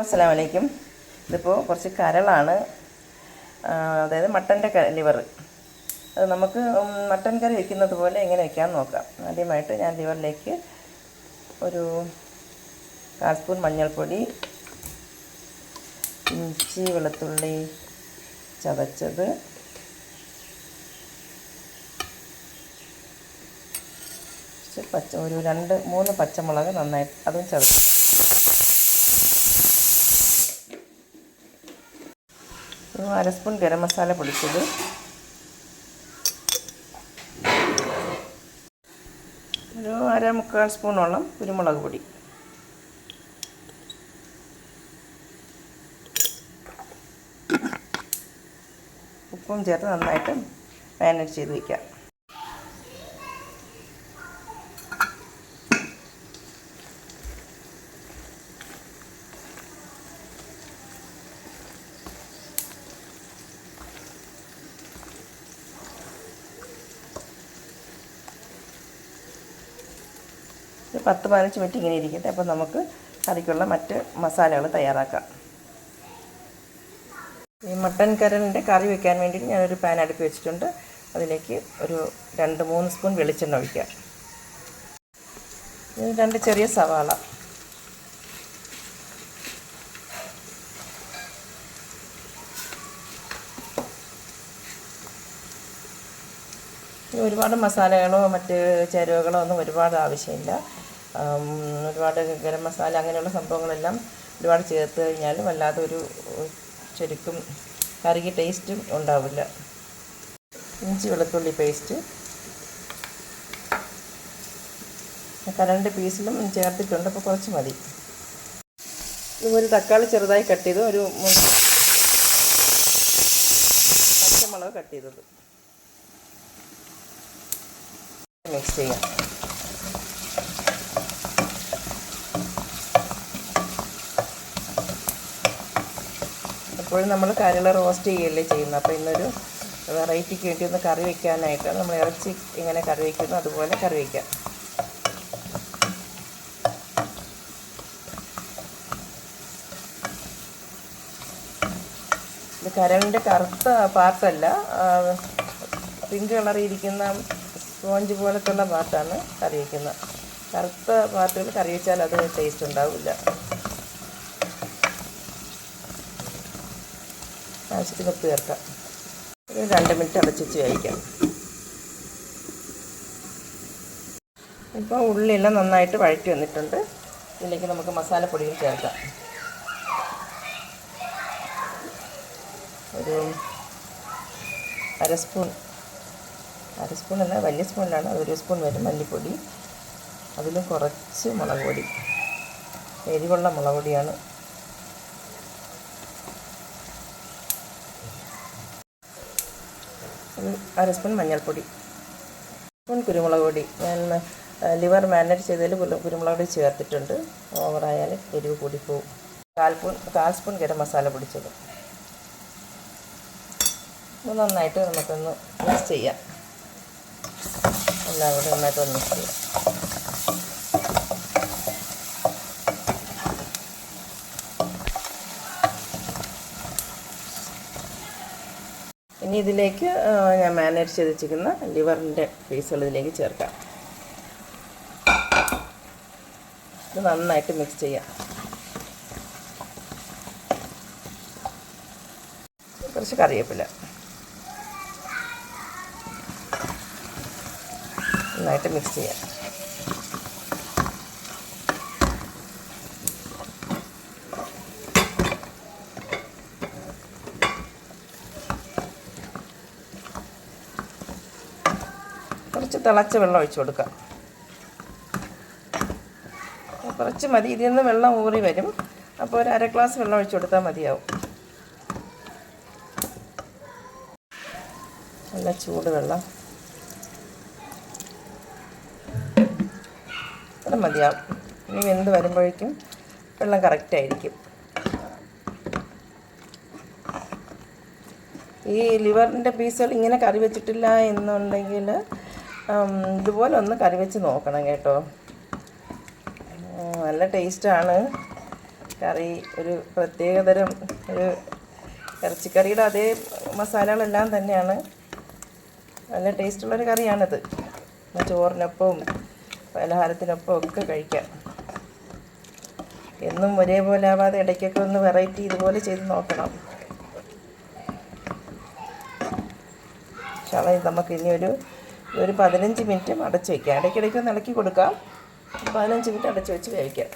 അസ്സാം വലൈക്കും ഇതിപ്പോൾ കുറച്ച് കരളാണ്. അതായത് മട്ടന്റെ ലിവർ. അത് നമുക്ക് മട്ടൻ കറി വെക്കുന്നത് പോലെ എങ്ങനെ വെക്കാമെന്ന് നോക്കാം. ആദ്യമായിട്ട് ഞാൻ ലിവറിലേക്ക് ഒരു കാൽ സ്പൂൺ മഞ്ഞൾപ്പൊടി ഇഞ്ചി വെളുത്തുള്ളി ചതച്ചത്. പച്ച ഒരു രണ്ട് മൂന്ന് പച്ചമുളക് നന്നായിട്ട് അതും ചതച്ചു. അര സ്പൂൺ ഗരം മസാല പൊടിച്ചത്. ഒരു അര മുക്കാൽ സ്പൂണോളം കുരുമുളക് പൊടി. ഉപ്പും ചേർത്ത് നന്നായിട്ട് മാനേജ് ചെയ്ത് വയ്ക്കാം ഒരു പത്ത് പതിനഞ്ച് മിനിറ്റ് ഇങ്ങനെ ഇരിക്കട്ടെ. അപ്പോൾ നമുക്ക് കറിക്കുള്ള മറ്റ് മസാലകൾ തയ്യാറാക്കാം. ഈ മട്ടൻ കരലിന്റെ കറി വെക്കാൻ വേണ്ടിയിട്ട് ഞാനൊരു പാൻ അടുപ്പി വെച്ചിട്ടുണ്ട്. അതിലേക്ക് ഒരു രണ്ട് മൂന്ന് സ്പൂൺ വെളിച്ചെണ്ണ ഒഴിക്കാം. രണ്ട് ചെറിയ സവാള. ഒരുപാട് മസാലകളോ മറ്റ് ചേരുവകളോ ഒന്നും ഒരുപാട് ആവശ്യമില്ല. ഒരുപാട് ഗരം മസാല അങ്ങനെയുള്ള സംഭവങ്ങളെല്ലാം ഒരുപാട് ചേർത്ത് കഴിഞ്ഞാൽ വല്ലാതെ ഒരു ശരിക്കും കറിക്ക് ടേസ്റ്റും ഉണ്ടാവില്ല. ഇഞ്ചി വെളുത്തുള്ളി പേസ്റ്റ് കരണ്ട് പീസിലും ചേർത്തിട്ടുണ്ട്. അപ്പോൾ കുറച്ച് മതി. ഒരു തക്കാളി ചെറുതായി കട്ട് ചെയ്തു. ഒരു പച്ചമുളക് കട്ട് ചെയ്തത്. മിക്സ് ചെയ്യാം. എപ്പോഴും നമ്മൾ കറികൾ റോസ്റ്റ് ചെയ്യുകയല്ലേ ചെയ്യുന്നത്. അപ്പോൾ ഇന്നൊരു വെറൈറ്റിക്ക് വേണ്ടി ഒന്ന് കറി വയ്ക്കാനായിട്ട് നമ്മൾ ഇറച്ചി ഇങ്ങനെ കറി വയ്ക്കുന്നു അതുപോലെ കറി വയ്ക്കാം ഇത് കരളിന്റെ കറുത്ത പാർട്ടല്ല. പിങ്ക് കളറിൽ ഇരിക്കുന്ന സ്പോഞ്ച് പോലത്തുള്ള പാർട്ടാണ് കറി വയ്ക്കുന്നത് കറുത്ത പാർട്ടുകൾ കറി വെച്ചാൽ അത് ടേസ്റ്റ് ഉണ്ടാവില്ല. ആവശ്യത്തിന് ഉപ്പ് ചേർക്കാം ഒരു രണ്ട് മിനിറ്റ് അടച്ചിച്ച് വേവിക്കാം ഇപ്പോൾ ഉള്ളിയെല്ലാം നന്നായിട്ട് വഴറ്റി വന്നിട്ടുണ്ട്. ഇതിലേക്ക് നമുക്ക് മസാലപ്പൊടികൾ ചേർക്കാം. ഒരു അര സ്പൂൺ അര സ്പൂൺ അല്ല വലിയ സ്പൂണിലാണ്. ഒരു സ്പൂൺ വരും മല്ലിപ്പൊടി. അതിലും കുറച്ച് മുളക് പൊടി. എരിവുള്ള മുളക് പൊടിയാണ് അര സ്പൂൺ മഞ്ഞൾപ്പൊടി. സ്പൂൺ കുരുമുളക് പൊടി. ഞാൻ ലിവർ മാരിനേറ്റ് ചെയ്തതിൽ കുരു- കുരുമുളക് പൊടി ചേർത്തിട്ടുണ്ട്. ഓവറായാൽ എരിവ് കൂടി പോവും. കാൽ സ്പൂൺ കാൽ സ്പൂൺ ഗരം മസാല പൊടിച്ചത്. നന്നായിട്ട് നമുക്കൊന്ന് മിക്സ് ചെയ്യാം. എല്ലാം കൂടി നന്നായിട്ട് ഒന്ന് മിക്സ് ചെയ്യാം. ഇനി ഇതിലേക്ക് ഞാൻ മാനേജ് ചെയ്ത് വെച്ചിരിക്കുന്ന ലിവറിന്റെ പീസുകൾ ഇതിലേക്ക് ചേർക്കാം. ഇത് നന്നായിട്ട് മിക്സ് ചെയ്യാം. കുറച്ച് കറിവേപ്പില. നന്നായിട്ട് മിക്സ് ചെയ്യാം. കുറച്ച് തിളച്ച വെള്ളം ഒഴിച്ചു കൊടുക്കാം കുറച്ച് മതി. ഇതിൽ നിന്ന് വെള്ളം ഊറി വരും. അപ്പോൾ ഒരു അര ഗ്ലാസ് വെള്ളം ഒഴിച്ചു കൊടുത്താൽ മതിയാവും. നല്ല ചൂട് വെള്ളം. അത് മതിയാവും. ഇനി വെന്ത് വരുമ്പോഴേക്കും വെള്ളം കറക്റ്റായിരിക്കും ഈ ലിവറിന്റെ പീസുകൾ ഇങ്ങനെ കറി വെച്ചിട്ടില്ല എന്നുണ്ടെങ്കിൽ ഇതുപോലെ ഒന്ന് കറി വെച്ച് നോക്കണം കേട്ടോ. നല്ല ടേസ്റ്റാണ് കറി ഒരു പ്രത്യേകതരം ഒരു ഇറച്ചിക്കറിയുടെ അതേ മസാലകളെല്ലാം തന്നെയാണ്. നല്ല ടേസ്റ്റുള്ളൊരു കറിയാണിത്. ചോറിനൊപ്പവും പലഹാരത്തിനൊപ്പം ഒക്കെ കഴിക്കാം. എന്നും ഒരേപോലെ ആവാതെ ഇടയ്ക്കൊക്കെ ഒന്ന് വെറൈറ്റി ഇതുപോലെ ചെയ്ത് നോക്കണം. പക്ഷേ നമുക്ക് ഇനി ഒരു പതിനഞ്ച് മിനിറ്റ് അടച്ച് വയ്ക്കാം ഇടയ്ക്കിടയ്ക്ക് ഒന്ന് ഇളക്കി കൊടുക്കാം. പതിനഞ്ച് മിനിറ്റ് അടച്ച് വെച്ച് വേവിക്കാം.